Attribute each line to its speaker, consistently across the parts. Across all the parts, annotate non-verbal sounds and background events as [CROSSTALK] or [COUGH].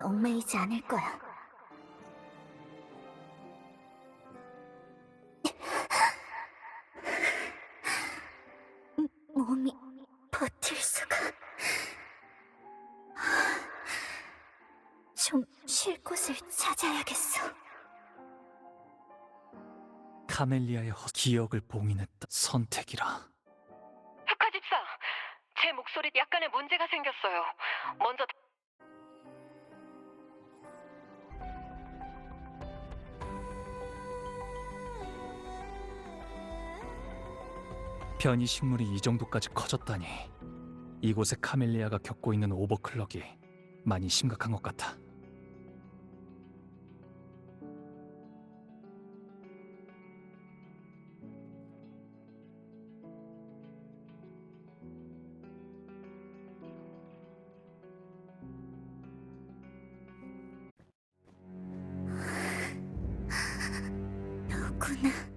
Speaker 1: 얽매이지 않을 거야. 음, 몸이 버틸 수가. 좀 쉴 곳을 찾아야겠어.
Speaker 2: 카멜리아의 허... 기억을 봉인했다. 선택이라.
Speaker 3: 흑화 집사, 제 목소리 약간의 문제가 생겼어요. 먼저
Speaker 2: 변이 식물이 이 정도까지 커졌다니. 이곳에 카멜리아가 겪고 있는 오버클럭이 많이 심각한 것 같아.
Speaker 1: 너구나.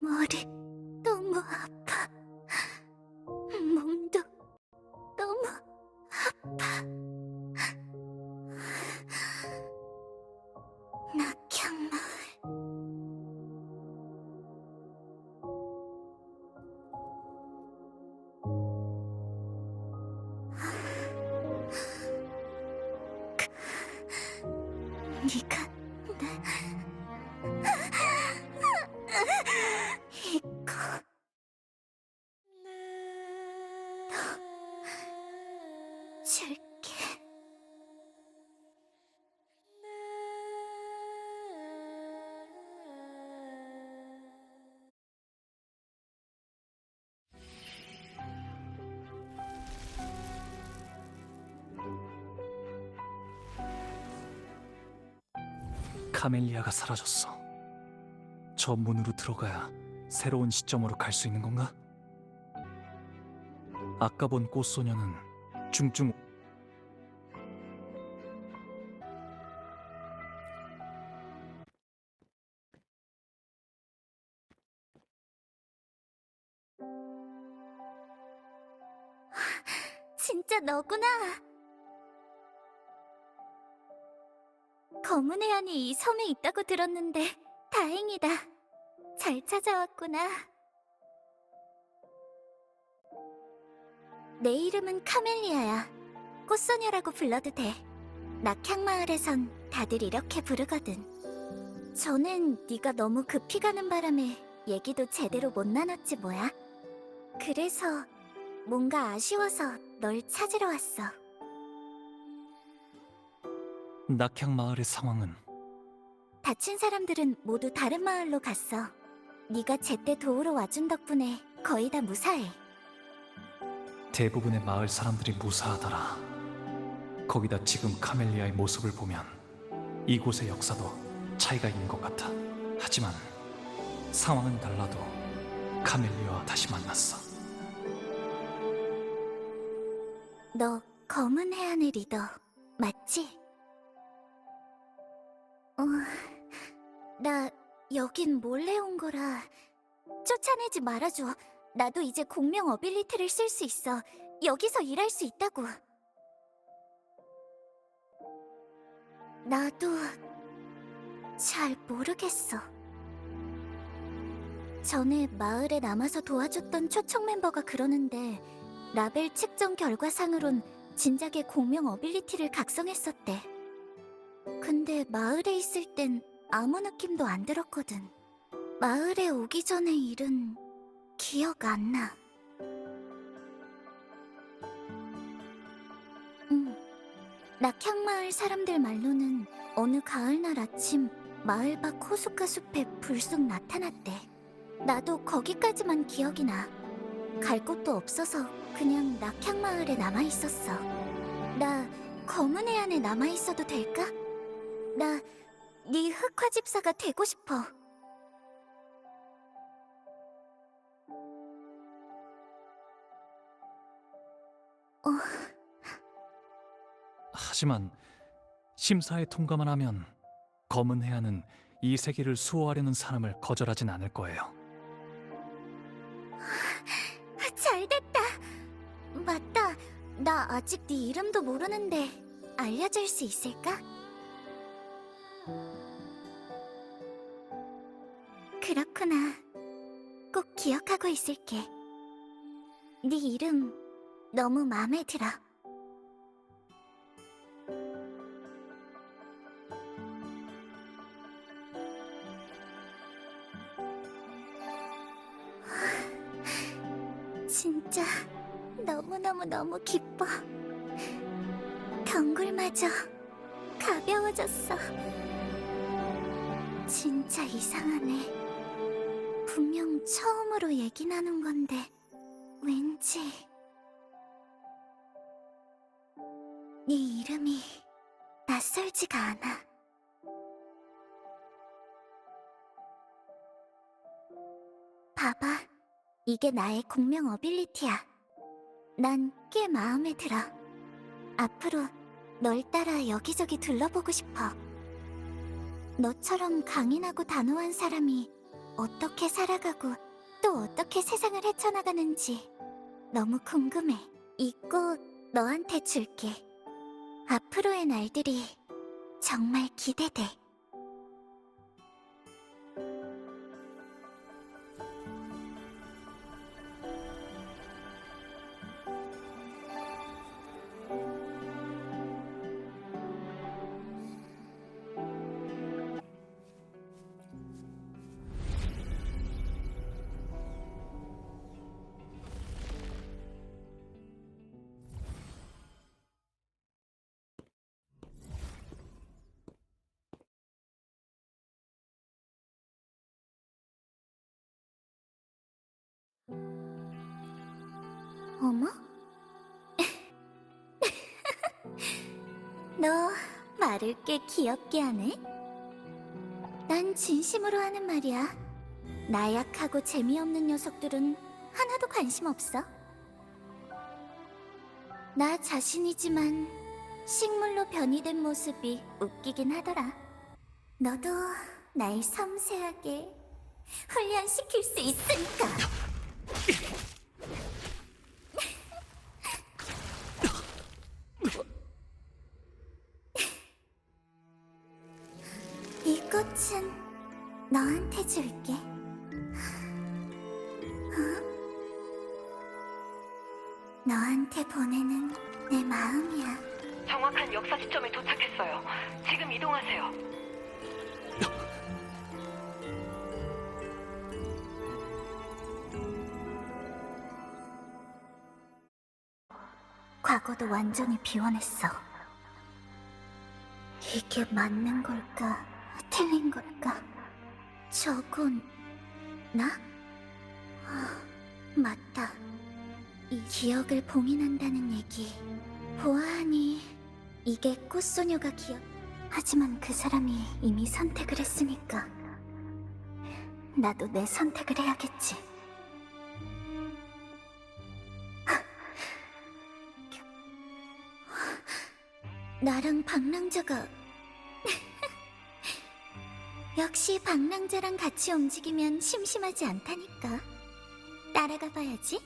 Speaker 1: 머리 너무 아파. 몸도 너무 아파. 낙향마을. 네가
Speaker 2: 카멜리아가 사라졌어. 저 문으로 들어가야 새로운 시점으로 갈 수 있는 건가? 아까 본 꽃소녀는 중증
Speaker 1: 진짜 너구나. 검은 해안이 이 섬에 있다고 들었는데 다행이다. 잘 찾아왔구나. 내 이름은 카멜리아야. 꽃소녀라고 불러도 돼. 낙향마을에선 다들 이렇게 부르거든. 저는 네가 너무 급히 가는 바람에 얘기도 제대로 못 나눴지 뭐야. 그래서 뭔가 아쉬워서 널 찾으러 왔어.
Speaker 2: 낙향 마을의 상황은
Speaker 1: 다친 사람들은 모두 다른 마을로 갔어. 네가 제때 도우러 와준 덕분에 거의 다 무사해.
Speaker 2: 대부분의 마을 사람들이 무사하더라. 거기다 지금 카멜리아의 모습을 보면 이곳의 역사도 차이가 있는 것 같아. 하지만 상황은 달라도 카멜리아와 다시 만났어.
Speaker 1: 너 검은 해안의 리더 맞지? 어, 나 여긴 몰래 온 거라 쫓아내지 말아줘. 나도 이제 공명 어빌리티를 쓸 수 있어. 여기서 일할 수 있다고. 나도 잘 모르겠어. 전에 마을에 남아서 도와줬던 초청 멤버가 그러는데 라벨 측정 결과상으론 진작에 공명 어빌리티를 각성했었대. 근데 마을에 있을 땐 아무 느낌도 안 들었거든. 마을에 오기 전의 일은 기억 안 나. 응. 낙향마을 사람들 말로는 어느 가을날 아침 마을 밖 호숫가 숲에 불쑥 나타났대. 나도 거기까지만 기억이 나. 갈 곳도 없어서 그냥 낙향마을에 남아 있었어. 나 검은 해안에 남아 있어도 될까? 나 네 흑화집사가 되고 싶어. 어.
Speaker 2: 하지만 심사에 통과만 하면 검은 해안은 이 세계를 수호하려는 사람을 거절하진 않을 거예요.
Speaker 1: 아, 잘됐다. 맞다. 나 아직 네 이름도 모르는데 알려줄 수 있을까? 그렇구나. 꼭 기억하고 있을게. 네 이름 너무 마음에 들어. 진짜 너무너무너무 기뻐. 경굴마저 가벼워졌어. 진짜 이상하네. 분명 처음으로 얘기 나눈 건데, 왠지. 네 이름이 낯설지가 않아. 봐봐. 이게 나의 공명 어빌리티야. 난 꽤 마음에 들어. 앞으로 널 따라 여기저기 둘러보고 싶어. 너처럼 강인하고 단호한 사람이 어떻게 살아가고 또 어떻게 세상을 헤쳐나가는지 너무 궁금해. 이꽃 너한테 줄게. 앞으로의 날들이 정말 기대돼. 어머? 너 말을 꽤 귀엽게 하네? 난 진심으로 하는 말이야. 나약하고 재미없는 녀석들은 하나도 관심 없어. 나 자신이지만 식물로 변이된 모습이 웃기긴 하더라. 너도 날 섬세하게 훈련시킬 수 있으니까. 이 꽃은 너한테 줄게. 어? 너한테 보내는 내 마음이야.
Speaker 3: 정확한 역사 시점에 도착했어요. 지금 이동하세요.
Speaker 1: 과거도 완전히 비워냈어. 이게 맞는 걸까? 틀린 걸까? 저건 나? 아, 맞다. 이 기억을 봉인한다는 얘기. 보아하니 이게 꽃소녀가 기억. 하지만 그 사람이 이미 선택을 했으니까 나도 내 선택을 해야겠지. 나랑 방랑자가 [LAUGHS] 역시 방랑자랑 같이 움직이면 심심하지 않다니까. 따라가 봐야지.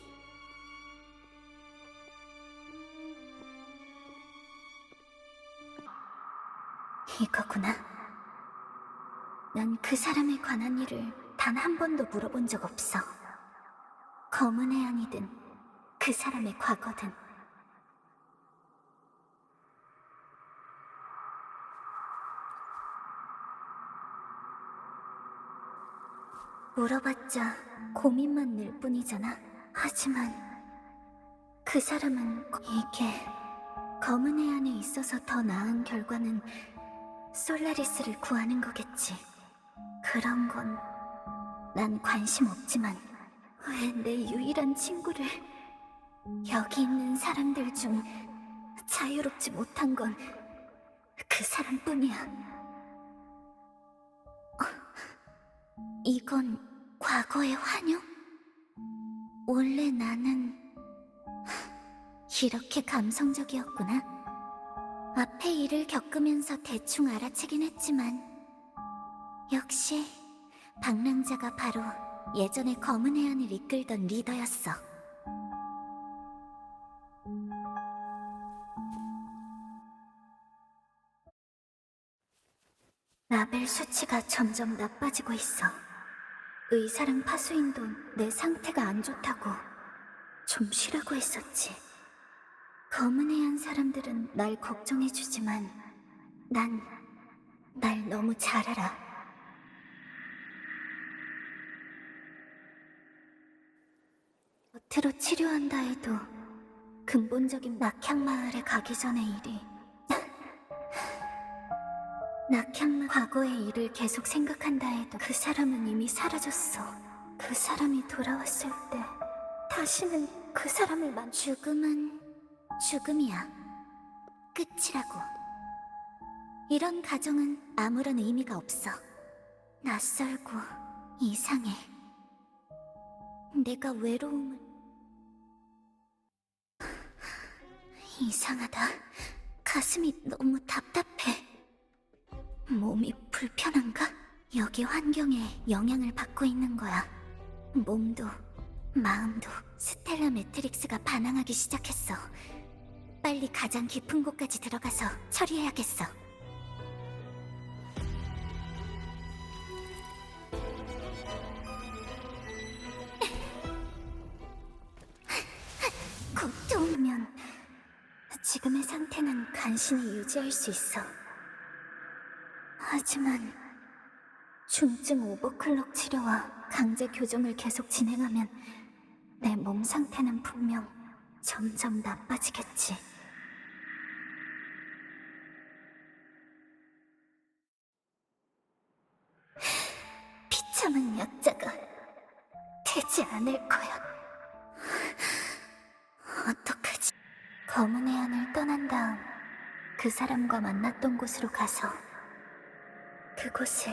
Speaker 1: 이거구나. 난 그 사람에 관한 일을 단 한 번도 물어본 적 없어. 검은 해안이든 그 사람의 과거든 물어봤자 고민만 늘 뿐이잖아. 하지만 그 사람은 이게 검은 해안에 있어서 더 나은 결과는 솔라리스를 구하는 거겠지. 그런 건 난 관심 없지만 왜 내 유일한 친구를 여기 있는 사람들 중 자유롭지 못한 건 그 사람뿐이야. 이건 과거의 환영? 원래 나는 [LAUGHS] 이렇게 감성적이었구나. 앞에 일을 겪으면서 대충 알아채긴 했지만 역시 방랑자가 바로 예전에 검은 해안을 이끌던 리더였어. 수치가 점점 나빠지고 있어. 의사랑 파수인도 내 상태가 안 좋다고 좀 쉬라고 했었지. 검은 해안 사람들은 날 걱정해주지만 난 날 너무 잘 알아. 겉으로 치료한다 해도 근본적인 낙향 마을에 가기 전의 일이 낙향 마 과거의 일을 계속 생각한다 해도 그 사람은 이미 사라졌어. 그 사람이 돌아왔을 때 다시는 그 사람을 만 죽음은 죽음이야. 끝이라고. 이런 가정은 아무런 의미가 없어. 낯설고 이상해. 내가 외로움을 [LAUGHS] 이상하다. 가슴이 너무 답답해. 몸이 불편한가? 여기 환경에 영향을 받고 있는 거야. 몸도 마음도 스텔라 매트릭스가 반항하기 시작했어. 빨리 가장 깊은 곳까지 들어가서 처리해야겠어. [LAUGHS] 고통이면 지금의 상태는 간신히 유지할 수 있어. 하지만 중증 오버클럭 치료와 강제 교정을 계속 진행하면 내 몸 상태는 분명 점점 나빠지겠지. 비참한 여자가 되지 않을 거야. 어떡하지? 검은 해안을 떠난 다음 그 사람과 만났던 곳으로 가서 그곳을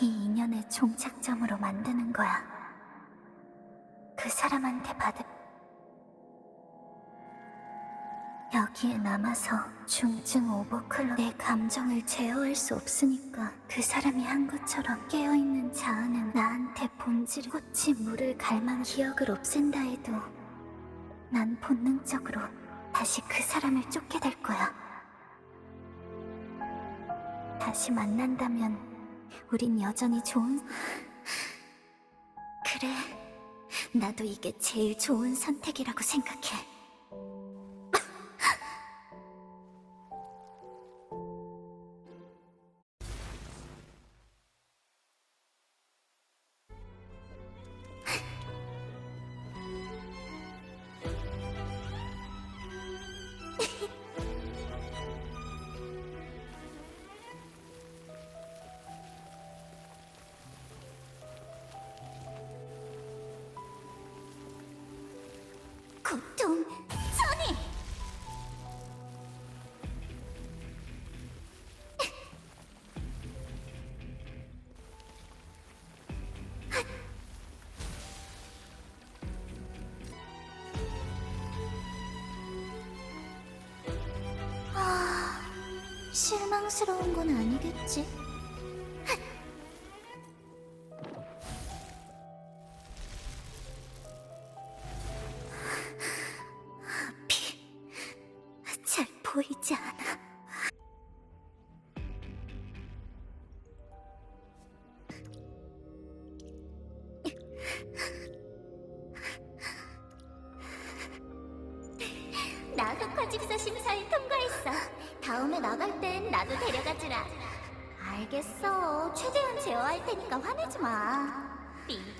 Speaker 1: 이 인연의 종착점으로 만드는 거야. 그 사람한테 받을 여기에 남아서 중증 오버클럭 내 감정을 제어할 수 없으니까 그 사람이 한 것처럼 깨어있는 자아는 나한테 본질 꽃이 물을 갈망 기억을 없앤다 해도 난 본능적으로 다시 그 사람을 쫓게 될 거야. 다시 만난다면 우린 여전히 좋은 그래 나도 이게 제일 좋은 선택이라고 생각해 실망스러운 건 아니겠지? 앞이 잘 보이지 않아.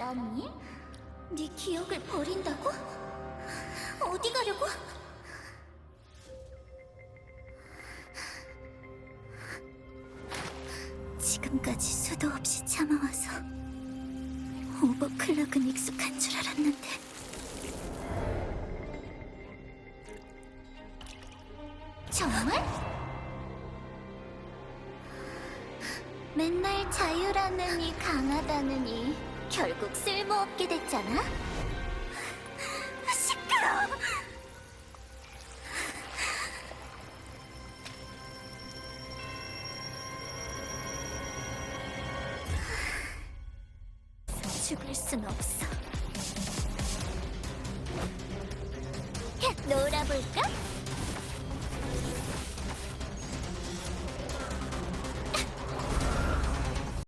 Speaker 1: 리더니? 네 기억을 버린다고? 어디 가려고? 지금까지 수도 없이 참아와서 오버클럭은 익숙한 줄 알았는데 정말? 맨날 자유라느니 강하다느니 결국 쓸모없게 됐잖아? 시끄러워!